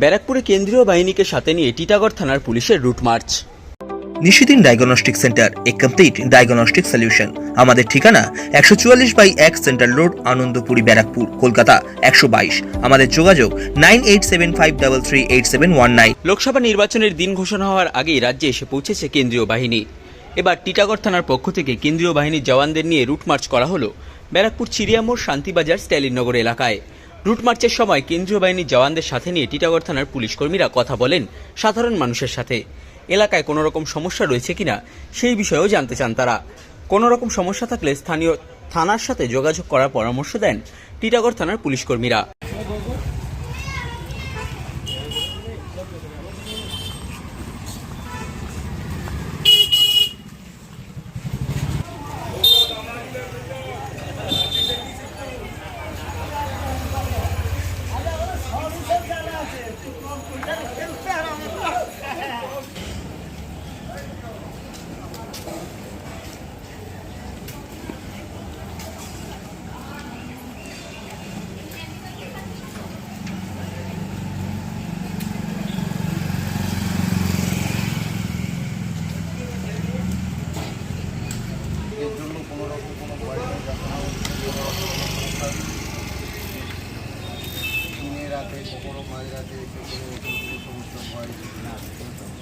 ব্যারাকপুরে কেন্দ্রীয় বাহিনীকে সাথে নিয়ে টিটাগড় থানার পুলিশের route march. Nishidin diagnostic centre এ কমপ্লিট ডায়াগনস্টিক সলিউশন। আমাদের ঠিকানা একশো চুয়াল্লিশ বাই এক সেন্ট্রাল রোড আনন্দপুরি ব্যারাকপুর কলকাতা একশো বাইশ। আমাদের যোগাযোগ nine eight seven five double three eight seven one nine. Lok Sabha নির্বাচনের দিন ঘোষণা হওয়ার আগেই রাজ্যে এসে পৌঁছেছে কেন্দ্রীয় বাহিনী। এবার টিটাগড় থানার পক্ষ থেকে কেন্দ্রীয় বাহিনীর জওয়ানদের নিয়ে রুট মার্চ করা হলো ব্যারাকপুর চিড়িয়ামোড় শান্তিবাজার স্ট্যালিননগর এলাকায়। রুট মার্চের সময় কেন্দ্রীয় বাহিনীর জওয়ানদের সাথে নিয়ে টিটাগড় থানার পুলিশ কর্মীরা কথা বলেন সাধারণ মানুষের সাথে। এলাকায় কোনো রকম সমস্যা রয়েছে কিনা সেই বিষয়েও জানতে চান তারা। কোনো রকম সমস্যা থাকলে স্থানীয় থানার সাথে যোগাযোগ করার পরামর্শ দেন টিটাগড় থানার পুলিশ কর্মীরা এর জন্য কোনো রকম কোনো ভয় নেই দেখানো কোনো রকম সমস্যা দিনে রাতে কখনো মাঝ রাতে করে সমস্যা ভয় না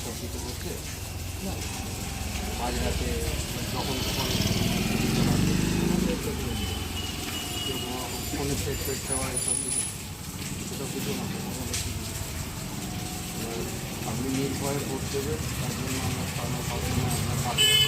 কিছু করছে মাঝ রাতে যখন তখন ফোনে সেট ফেট দেওয়া এসব কিছু এসব কিছু আপনি নির্ভয়ে ভোট দেবেন তার জন্য আমরা সামনে পাবেন না আপনার পাশে